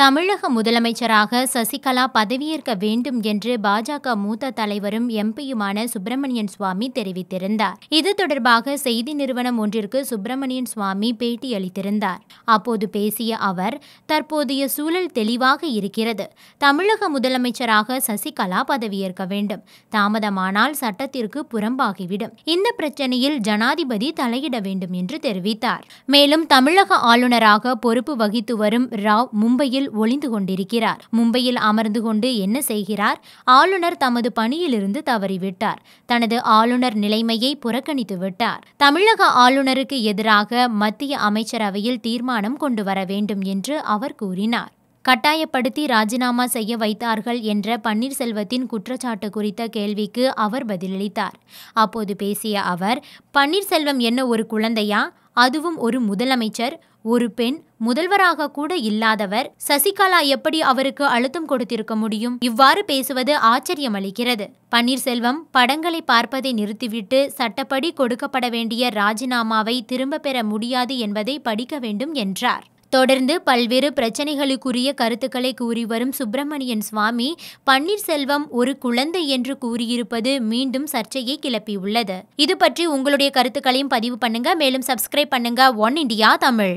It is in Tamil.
தமிழக முதலமைச்சராக சசிகலா பதவியேற்க வேண்டும் என்று பாஜக மூத்த தலைவரும் எம்பியுமான சுப்பிரமணியன் சுவாமி தெரிவித்திருந்தார். இது தொடர்பாக செய்தி நிறுவனம் ஒன்றிற்கு சுப்பிரமணியன் சுவாமி பேட்டியளித்திருந்தார் அப்போது பேசிய அவர் தற்போதைய சூழல் தெளிவாக இருக்கிறது. தமிழக முதலமைச்சராக சசிகலா பதவியேற்க வேண்டும். தாமதமானால் சட்டத்திற்கு புறம்பாகிவிடும். இந்த பிரச்சனையில் ஜனாதிபதி தலையிட வேண்டும் என்று தெரிவித்தார். மேலும் தமிழக ஆளுநராக பொறுப்பு வகித்து வரும் ராவ் மும்பையில் ஒளிந்து கொண்டிருக்கிறார். மும்பையில் அமர்ந்து கொண்டு என்ன செய்கிறார்? ஆளுநர் தமது பணியிலிருந்து தவறிவிட்டார். தனது ஆளுநர் நிலைமையை புறக்கணித்து விட்டார். தமிழக ஆளுநருக்கு எதிராக மத்திய அமைச்சரவையில் தீர்மானம் கொண்டு வர வேண்டும் என்று அவர் கூறினார். கட்டாயப்படுத்தி ராஜினாமா செய்ய வைத்தார்கள் என்ற பன்னீர்செல்வத்தின் குற்றச்சாட்டு குறித்த கேள்விக்கு அவர் பதிலளித்தார். அப்போது பேசிய அவர் பன்னீர்செல்வம் என்ன ஒரு குழந்தையா? அதுவும் ஒரு முதலமைச்சர் ஒரு பெண் முதல்வராக கூட இல்லாதவர் சசிகலா எப்படி அவருக்கு அழுத்தம் கொடுத்திருக்க முடியும்? இவ்வாறு பேசுவது ஆச்சரியமளிக்கிறது. பன்னீர்செல்வம் படங்களை பார்ப்பதை நிறுத்திவிட்டு சட்டப்படி கொடுக்கப்பட வேண்டிய ராஜினாமாவை திரும்ப பெற முடியாது என்பதை படிக்க வேண்டும் என்றார். தொடர்ந்து பல்வேறு பிரச்சனைகளுக்குரிய கருத்துக்களை கூறி வரும் சுப்பிரமணியன் சுவாமி பன்னீர்செல்வம் ஒரு குழந்தை என்று கூறியிருப்பது மீண்டும் சர்ச்சையை கிளப்பியுள்ளது. இது பற்றி உங்களுடைய கருத்துக்களையும் பதிவு பண்ணுங்க. மேலும் சப்ஸ்கிரைப் பண்ணுங்க. One India Tamil.